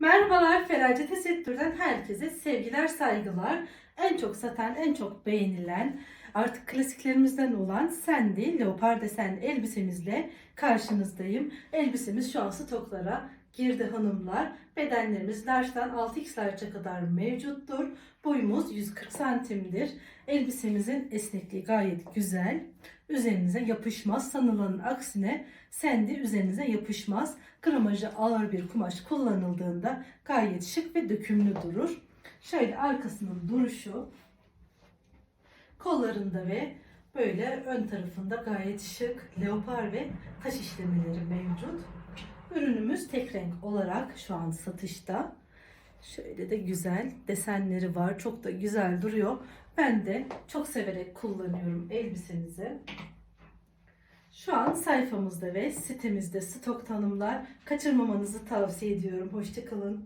Merhabalar Ferace Tesettür'den herkese sevgiler saygılar. En çok satan, en çok beğenilen artık klasiklerimizden olan Sandy leopar desen elbisemizle karşınızdayım. Elbisemiz şu an stoklara girdi hanımlar. Bedenlerimiz large'dan 6x large'a kadar mevcuttur. Boyumuz 140 santimdir. Elbisemizin esnekliği gayet güzel. Üzerinize yapışmaz. Sanılanın aksine Sandy üzerinize yapışmaz. Gramajı ağır bir kumaş kullanıldığında gayet şık ve dökümlü durur. Şöyle arkasının duruşu kollarında ve böyle ön tarafında gayet şık leopar ve taş işlemeleri mevcut. Ürünümüz tek renk olarak şu an satışta. Şöyle de güzel desenleri var. Çok da güzel duruyor. Ben de çok severek kullanıyorum elbisenizi. Şu an sayfamızda ve sitemizde stok tanımlar. Kaçırmamanızı tavsiye ediyorum. Hoşçakalın.